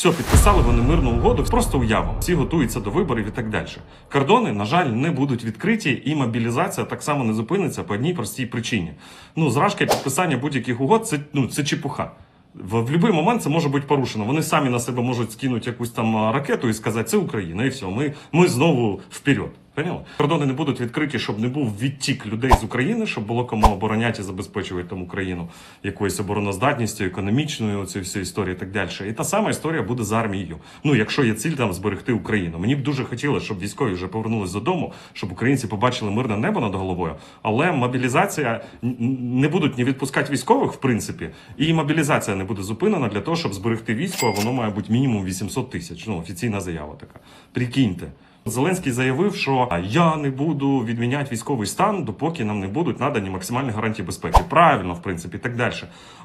Все, підписали вони мирну угоду, просто уявимо. Всі готуються до виборів і так далі. Кордони, на жаль, не будуть відкриті, і мобілізація так само не зупиниться по одній простій причині. Ну, зражка підписання будь-яких угод це, ну, це чепуха. В, в будь-який момент це може бути порушено. Вони самі на себе можуть скинути якусь там ракету і сказати, це Україна, і все. Ми, ми знову вперед. Поняли? Кордони не будуть відкриті, щоб не був відтік людей з України, щоб було кому обороняти і забезпечувати там Україну якоюсь обороноздатністю, економічною цією всю історію і так далі. І та сама історія буде з армією. Ну, якщо є ціль там зберегти Україну. Мені б дуже хотілося, щоб військові вже повернулись додому, щоб українці побачили мирне небо над головою. Але мобілізація не будуть ні відпускати військових, в принципі, і мобілізація не буде зупинена для того, щоб зберегти військо. а Воно має бути мінімум 800 тисяч. Ну, офіційна заява така. Прикиньте. Зеленський заявив, що я не буду відміняти військовий стан, допоки нам не будуть надані максимальні гарантії безпеки. Правильно, в принципі, так далі.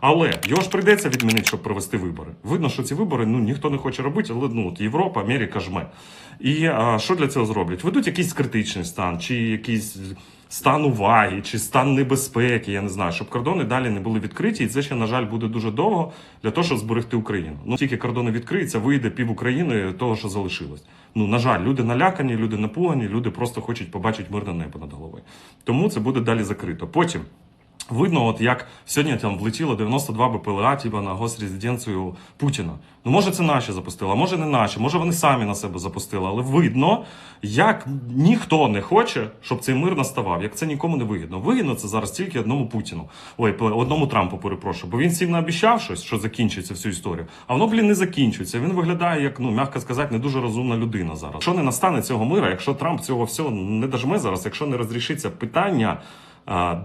Але його ж прийдеться відмінити, щоб провести вибори. Видно, що ці вибори ну ніхто не хоче робити, але ну от Європа, Америка жме. І а, що для цього зроблять? Ведуть якийсь критичний стан, чи якийсь стан уваги, чи стан небезпеки, я не знаю, щоб кордони далі не були відкриті, і це ще, на жаль, буде дуже довго для того, щоб зберегти Україну. Ну тільки кордони відкриються, вийде пів України того, що залишилось. Ну на жаль, люди налякані, люди напугані, люди просто хочуть побачити мирне небо над головою. Тому це буде далі закрито. Потім. Видно, от як сьогодні там влетіло 92 БПЛА типа, на госрезиденцію Путіна. Ну, може, це наші запустили, а може не наші, може вони самі на себе запустили. Але видно, як ніхто не хоче, щоб цей мир наставав, як це нікому не вигідно. Вигідно це зараз тільки одному Путіну. Ой, одному Трампу, перепрошую. Бо він всім наобіцяв щось, що закінчиться всю історію. А воно, блін, не закінчується. Він виглядає як, ну, м'яко сказати, не дуже розумна людина зараз. Якщо не настане цього мира, якщо Трамп цього всього не дожме зараз, якщо не розрішиться питання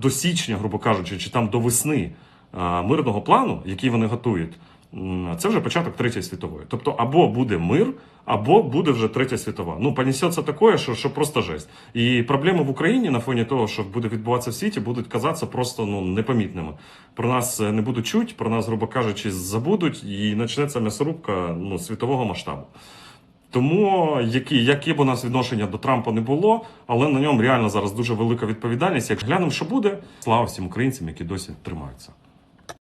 до січня, грубо кажучи, чи там до весни мирного плану, який вони готують, це вже початок третьої світової. Тобто, або буде мир, або буде вже третя світова. Ну, понесеться таке, що, що просто жесть. І проблеми в Україні на фоні того, що буде відбуватися в світі, будуть казатися просто ну непомітними. Про нас е, не будуть чуть, про нас, грубо кажучи, забудуть, і почнеться м'ясорубка ну, світового масштабу. Тому які, яке б у нас відношення до Трампа не було, але на ньому реально зараз дуже велика відповідальність. Як глянемо, що буде, слава всім українцям, які досі тримаються.